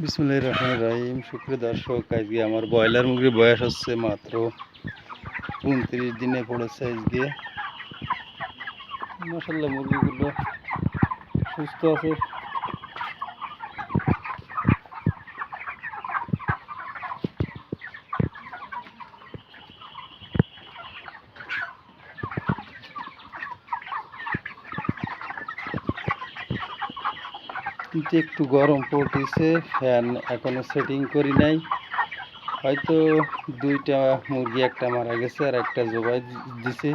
বিসমুল্লাহ রহমান রাহিম। সুপ্রিয় দর্শক, আজকে আমার ব্রয়লার মুরগির বয়স হচ্ছে মাত্র উনত্রিশ দিনে পড়েছে আজকে। মশাল্লা মুরগিগুলো সুস্থ আছে। কিন্তু একটু গরম পড়তেছে ফ্যান এখনও সেটিং করি নাই। হয়তো দুইটা মুরগি একটা মারা গেছে আর একটা জবাই দি- দিছে।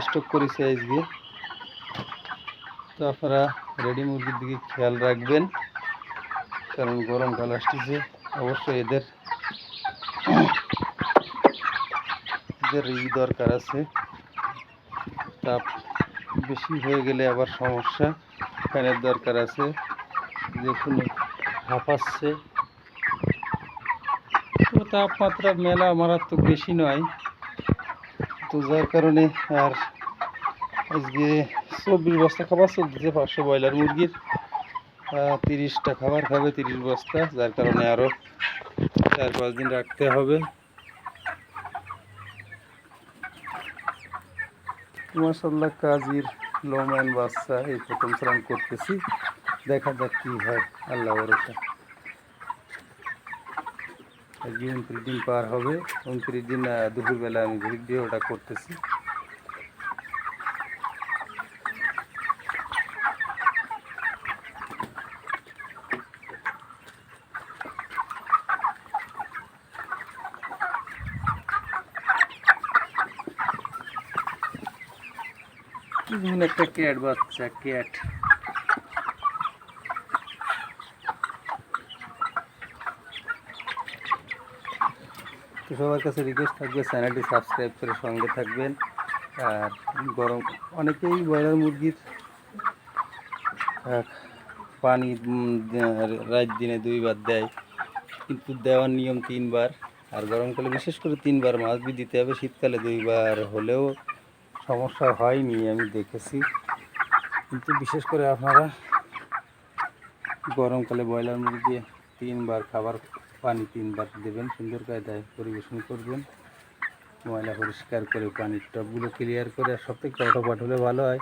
স্টক করেছে আজকে। তো আপনারা রেডি মুরগির দিকে খেয়াল রাখবেন, কারণ গরমকাল আসতেছে। অবশ্যই এদের এদের ই দরকার আছে। তাপ বেশি হয়ে গেলে আবার সমস্যা। ফ্যানের দরকার আছে। দেখুন হাঁপাচ্ছে। তো তাপমাত্রা মেলা মারাত্মক বেশি নয়। তো যার কারণে আর আজকে চব্বিশ বস্তা খাবার চলতেছে পাঁচশো ব্রয়লার মুরগির। তিরিশটা খাবার খাবে তিরিশ বস্তা, যার কারণে আরও চার পাঁচ দিন রাখতে হবে। মাসাল্লাহ কাজির লোম্যান বাচ্চা এই প্রথম স্নান করতেছি। দেখা যাক কী হয়, আল্লাহ ভরসা। আজকে উনত্রিশ দিন পার হবে। উনত্রিশ দিন দুপুরবেলা আমি ভিডিওটা করতেছি। একটা ক্যাট বাচ্চা, ক্যাট। তো সবার কাছে রিকোয়েস্ট থাকবে, চ্যানেলটি সাবস্ক্রাইব করে সঙ্গে থাকবেন। আর গরম, অনেকেই ব্রয়লার মুরগির পানি রাত দিনে দুইবার দেয়, কিন্তু দেওয়ার নিয়ম তিনবার। আর গরমকালে বিশেষ করে তিনবার মাছ বি দিতে হবে, শীতকালে দুইবার হলেও সমস্যা হয়নি, আমি দেখেছি। কিন্তু বিশেষ করে আপনারা গরমকালে ব্রয়লার মুরগি দিয়ে তিনবার খাবার পানি তিনবার দেবেন, সুন্দর কায়দায় পরিবেশন করবেন। ময়লা পরিষ্কার করে পানির টপগুলো ক্লিয়ার করে, আর সব থেকে পট হলে ভালো হয়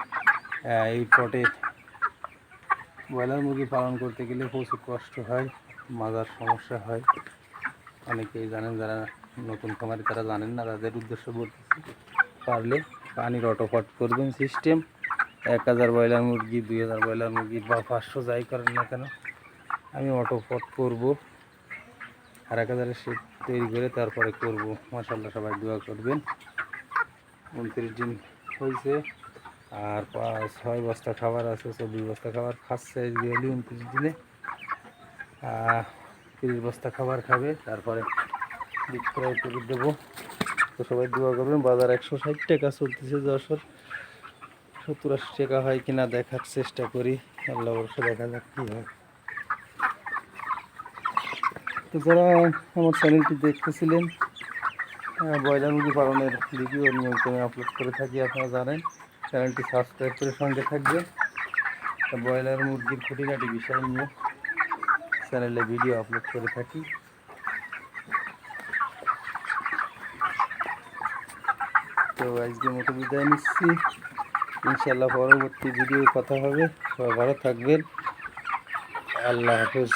এই পটে ব্রয়লার মুরগি পালন করতে গেলে প্রচুর কষ্ট হয়, মাজার সমস্যা হয়। অনেকেই জানেন, যারা নতুন খামারে তারা জানেন না, তাদের উদ্দেশ্য বলতেছি, পারলে পানির অটোপট করবেন সিস্টেম এক হাজার ব্রয়লার মুরগি, দুই হাজার ব্রয়লার মুরগি বা পাঁচশো যাই করেন না কেন, আমি অটোপট করব। আর এক হাজারের শেড তৈরি করে তারপরে করব। মাসাল্লাহ সবাই দোয়া করবেন। উনত্রিশ দিন হয়েছে, আর ছয় বস্তা খাবার আছে, চব্বিশ বস্তা খাবার খাচ্ছে হলে উনত্রিশ দিনে। তিরিশ বস্তা খাবার খাবে, তারপরে বিক্রয় করে দেবো। তো সবাই দোয়া করবেন, বাজার একশো ষাট টাকা চলতেছে যশোর। সত্তর আশি টাকা হয় কিনা দেখার চেষ্টা করি, আল্লাহ অবশ্য দেখা যাক কী হয়। তো যারা আমার চ্যানেলটি দেখতেছিলেন ব্রয়লার মুরগি পালনের ভিডিও নিয়মিত আমি আপলোড করে থাকি, আপনারা জানেন চ্যানেলটি সাবস্ক্রাইব করে সঙ্গে থাকবেন। তা ব্রয়লার মুরগির খুঁটিনাটি বিষয় নিয়ে চ্যানেলে ভিডিও আপলোড করে থাকি। তো আজকে মতো বিদায় নিচ্ছি। ইনশাল্লাহ পরবর্তী ভিডিও কথা হবে। সবাই ভালো থাকবেন। আল্লাহ হাফেজ।